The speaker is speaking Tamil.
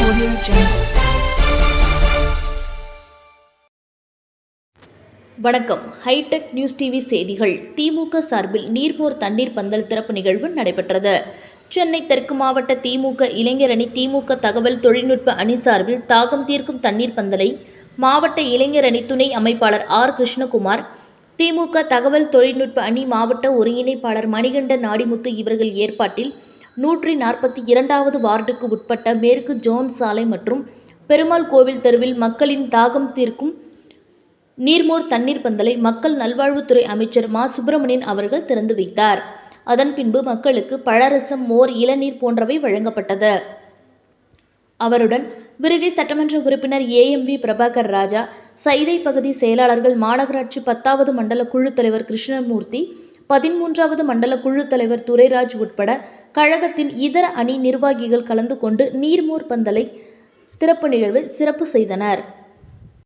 Audio Jungle. வணக்கம் ஹைடெக் நியூஸ் டிவி செய்திகள் திமுக சார்பில் நீர்போர் தண்ணீர் பந்தல் திறப்பு நிகழ்வு நடைபெற்றது சென்னை தெற்கு மாவட்ட திமுக இளைஞர் அணி திமுக தகவல் தொழில்நுட்ப அணி சார்பில் தாகம் தீர்க்கும் தண்ணீர் பந்தலை மாவட்ட இளைஞர் அணி துணை அமைப்பாளர் ஆர் கிருஷ்ணகுமார் திமுக தகவல் தொழில்நுட்ப அணி மாவட்ட ஒருங்கிணைப்பாளர் மணிகண்டன் நாடிமுத்து இவர்கள் ஏற்பாட்டில் நூற்றி நாற்பத்தி இரண்டாவது வார்டுக்கு உட்பட்ட மேற்கு ஜோன் சாலை மற்றும் பெருமாள் கோவில் தெருவில் மக்களின் தாகம் தீர்க்கும் நீர்மோர் தண்ணீர் பந்தலை மக்கள் நல்வாழ்வுத்துறை அமைச்சர் மா. சுப்பிரமணியன் அவர்கள் திறந்து வைத்தார். அதன் பின்பு மக்களுக்கு பழரசம் மோர் இளநீர் போன்றவை வழங்கப்பட்டது. அவருடன் விருகை சட்டமன்ற உறுப்பினர் ஏஎம்வி பிரபாகர் ராஜா சைதை பகுதி செயலாளர்கள் மாநகராட்சி பத்தாவது மண்டல குழு தலைவர் கிருஷ்ணமூர்த்தி பதிமூன்றாவது மண்டல குழு தலைவர் துரைராஜ் உட்பட கழகத்தின் இதர அணி நிர்வாகிகள் கலந்து கொண்டு நீர்மோர் பந்தலை திறப்பு நிகழ்வை சிறப்பு செய்தனர்.